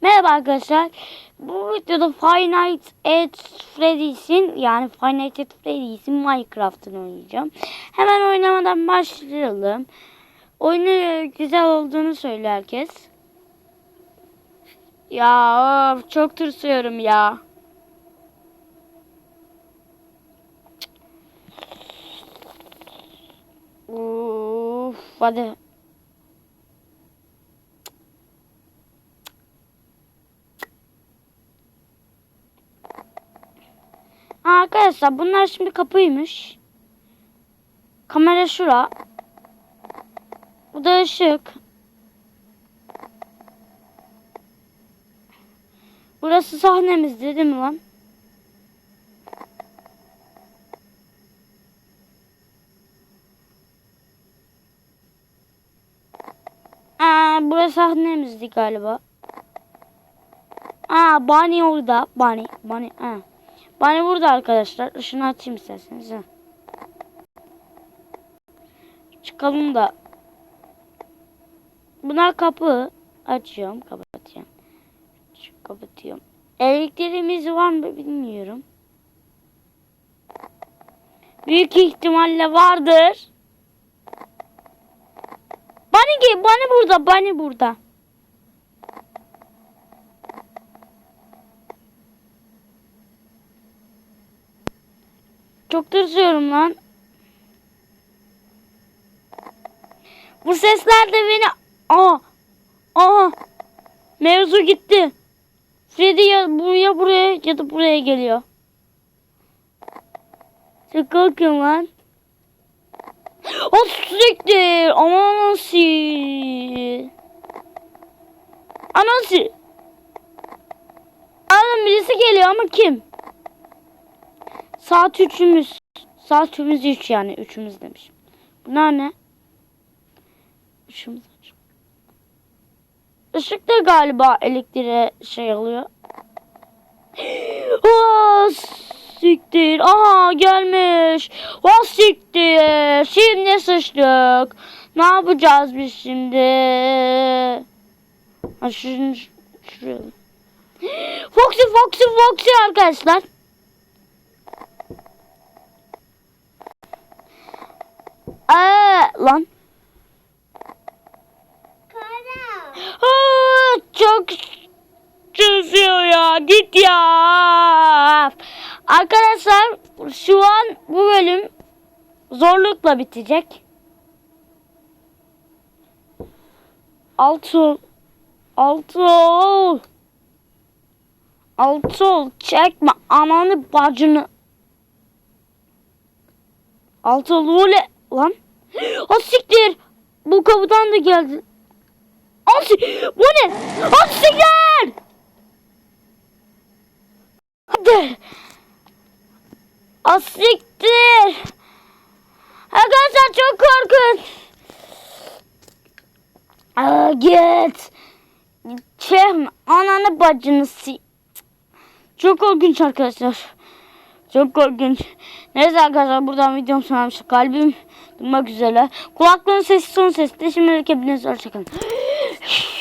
Merhaba arkadaşlar. Bu videoda Five Nights at Freddy's'in yani Five Nights at Freddy's'in Minecraft'ını oynayacağım. Hemen oynamadan başlayalım. Oyunu güzel olduğunu söylüyor herkes. Ya of, çok tırsıyorum ya. Uf, hadi. Ha, arkadaşlar bunlar şimdi kapıymış. Kamera şura. Bu da ışık. Burası sahnemizdi değil mi lan? Aa, burası sahnemizdi galiba. Aa, Bunny orada. Bunny. Bunny. Ha. Bunny burada arkadaşlar. Işını açayım isterseniz. Ha. Çıkalım da. Bunlar kapı. Açıyorum. Kapatıyorum. Kapatıyorum. Elektriğimiz var mı bilmiyorum. Büyük ihtimalle vardır. Bunny. Bunny burada. Bunny burada. Çok tırsıyorum lan. Bu sesler de beni... Aa! Aa! Mevzu gitti. Freddy ya buraya buraya ya da buraya geliyor. Çok lan. O siktir. Aman nasıl? Anası. Adam birisi geliyor ama kim? Saat üçümüz. Saat üçümüz üç yani. Üçümüz demişim. Bunlar ne? Işığımız açık. Işık da galiba elektriğe şey alıyor. Oh, siktir. Aha gelmiş. Oh siktir. Şimdi sıçtık. Ne yapacağız biz şimdi? Ha, şunu, şuraya. Foxy Foxy Foxy arkadaşlar. Aa, lan. Aa, çok çözüyor ya. Git ya. Arkadaşlar şu an bu bölüm zorlukla bitecek. Altı ol. Altı. Altı ol. Çekme ananı bacını. Altı ol. Öyle. Lan. O siktir. Bu kapıdan da geldi. As bu ne? Asikler! Hadi. Asiktir. Arkadaşlar çok korkunç. Aa, git. Çekme ananı bacını si. Çok korkunç arkadaşlar. Çok korkunç. Neyse arkadaşlar buradan videom sonramış. Kalbim durmak üzere. Kulaklığın sesi son sesi. Şimdilik hepinize hoşçakalın.